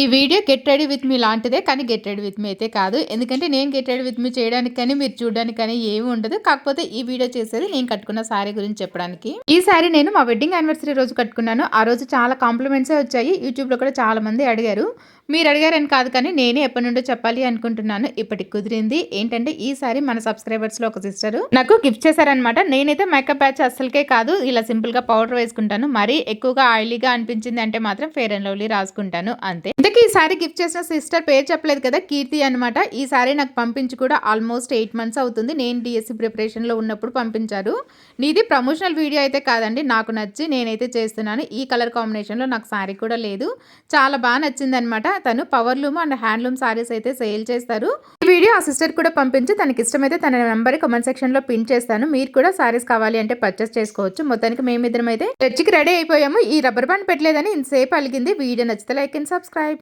ఈ video get ready with me లాంటిదే కానీ గెట్ రెడీ విత్ మీ అయితే కాదు. ఎందుకంటే నేను గెట్ రెడీ విత్ మీ చేయడానికి కానీ మీరు చూడడానికి కానీ ఏమి ఉండదు. కాకపోతే ఈ వీడియో చేసేది నేను కట్టుకున్న శారీ గురించి చెప్పడానికి. ఈ శారీ నేను మా వెడ్డింగ్ యానివర్సరీ రోజు కట్టుకున్నాను. ఆ రోజు చాలా కాంప్లిమెంట్సే వచ్చాయి. యూట్యూబ్లో కూడా చాలా మంది అడిగారు. మీరు అడిగారని కాదు కానీ నేనే ఎప్పటి నుండో చెప్పాలి అనుకుంటున్నాను. ఇప్పటికి కుదిరింది. ఏంటంటే ఈ ఈసారి మన సబ్స్క్రైబర్స్లో ఒక సిస్టర్ నాకు గిఫ్ట్ చేశారనమాట నేనైతే మేకప్ ప్యాచ్ అస్సలకే కాదు. ఇలా సింపుల్గా పౌడర్ వేసుకుంటాను. మరీ ఎక్కువగా ఆయిలీగా అనిపించింది అంటే మాత్రం ఫేర్ అండ్ లవ్లీ రాసుకుంటాను. అంతే. ఇంతకీ ఈ సారీ గిఫ్ట్ చేసిన సిస్టర్ పేరు చెప్పలేదు కదా కీర్తి అనమాట ఈ సారీ నాకు పంపించి కూడా ఆల్మోస్ట్ ఎయిట్ మంత్స్ అవుతుంది. నేను డిఎస్సి ప్రిపరేషన్లో ఉన్నప్పుడు పంపించారు. నీది ప్రమోషనల్ వీడియో అయితే కాదండి నాకు నచ్చి నేనైతే చేస్తున్నాను. ఈ కలర్ కాంబినేషన్లో నాకు సారీ కూడా లేదు. చాలా బాగా నచ్చిందనమాట తను పవర్లూమ్ అండ్ హ్యాండ్లూమ్ సారీస్ అయితే సేల్ చేస్తారు. వీడియో ఆ సిస్టర్ కూడా పంపించి తనకి ఇష్టమైతే తన నెంబర్ కమెంట్ సెక్షన్లో పిన్ చేస్తాను. మీరు కూడా సారీస్ కావాలి అంటే పర్చేస్ చేసుకోవచ్చు. మొత్తానికి మేమిద్దరం అయితే చర్చికి రెడీ అయిపోయాము. ఈ రబ్బర్ బ్యాండ్ పెట్టలేదని ఇంతసేపు అలిగింది. వీడియో నచ్చితే లైక్ అండ్ సబ్స్క్రైబ్